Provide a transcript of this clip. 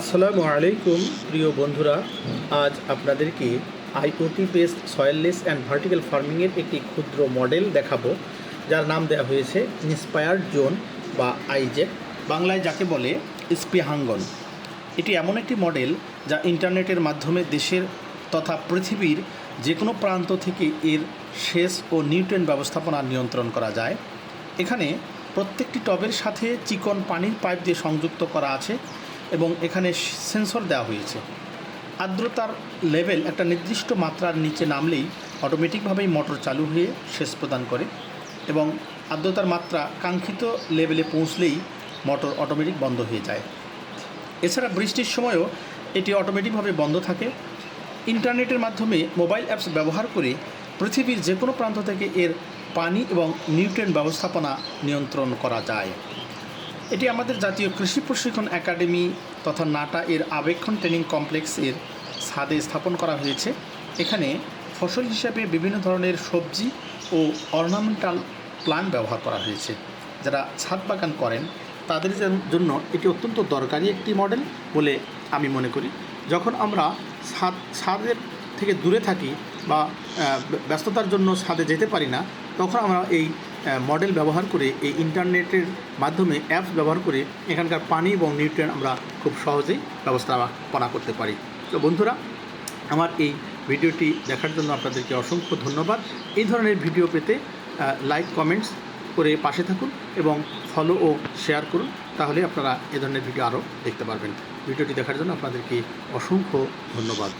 আসসালামু আলাইকুম, প্রিয় বন্ধুরা। আজ আপনাদেরকে IOT based soilless and vertical ফার্মিংয়ের একটি ক্ষুদ্র মডেল দেখাবো, যার নাম দেওয়া হয়েছে ইন্সপায়ার্ড জোন বা আইজেক বাংলায় যাকে বলে স্পেহাঙ্গন। এটি এমন একটি মডেল যা ইন্টারনেটের মাধ্যমে দেশের তথা পৃথিবীর যে কোনো প্রান্ত থেকে এর সেচ ও নিউট্রেন ব্যবস্থাপনা নিয়ন্ত্রণ করা যায়। এখানে প্রত্যেকটি টবের সাথে চিকন পানির পাইপ দিয়ে সংযুক্ত করা আছে। এবং এখানে সেন্সর দেওয়া হয়েছে। আর্দ্রতার লেভেল একটা নির্দিষ্ট মাত্রার নিচে নামলেই অটোমেটিকভাবেই মোটর চালু হয়ে সেচ প্রদান করে এবং আর্দ্রতার মাত্রা কাঙ্ক্ষিত লেভেলে পৌঁছলেই মোটর অটোমেটিক বন্ধ হয়ে যায়। এছাড়া বৃষ্টির সময়ও এটি অটোমেটিকভাবে বন্ধ থাকে। ইন্টারনেটের মাধ্যমে মোবাইল অ্যাপস ব্যবহার করে পৃথিবীর যে কোনো প্রান্ত থেকে এর পানি এবং নিউট্রেন ব্যবস্থাপনা নিয়ন্ত্রণ করা যায়। এটি আমাদের জাতীয় কৃষি প্রশিক্ষণ একাডেমি তথা নাটা এর আবেক্ষণ ট্রেনিং কমপ্লেক্সের ছাদে স্থাপন করা হয়েছে। এখানে ফসল হিসাবে বিভিন্ন ধরনের সবজি ও অর্নামেন্টাল প্লান্ট ব্যবহার করা হয়েছে। যারা ছাদ বাগান করেন, তাদের জন্য এটি অত্যন্ত দরকারি একটি মডেল বলে আমি মনে করি। যখন আমরা ছাদ, ছাদের থেকে দূরে থাকি বা ব্যস্ততার জন্য ছাদে যেতে পারি না, তখন আমরা এই মডেল ব্যবহার করে এই ইন্টারনেটের মাধ্যমে অ্যাপস ব্যবহার করে এখানকার পানি এবং নিউট্রিয়েন্ট আমরা খুব সহজেই ব্যবস্থাপনা করতে পারি। তো বন্ধুরা, আমার এই ভিডিওটি দেখার জন্য আপনাদেরকে অসংখ্য ধন্যবাদ। এই ধরনের ভিডিও পেতে লাইক কমেন্টস করে পাশে থাকুন এবং ফলো ও শেয়ার করুন, তাহলে আপনারা এ ধরনের ভিডিও আরও দেখতে পারবেন। ভিডিওটি দেখার জন্য আপনাদেরকে অসংখ্য ধন্যবাদ।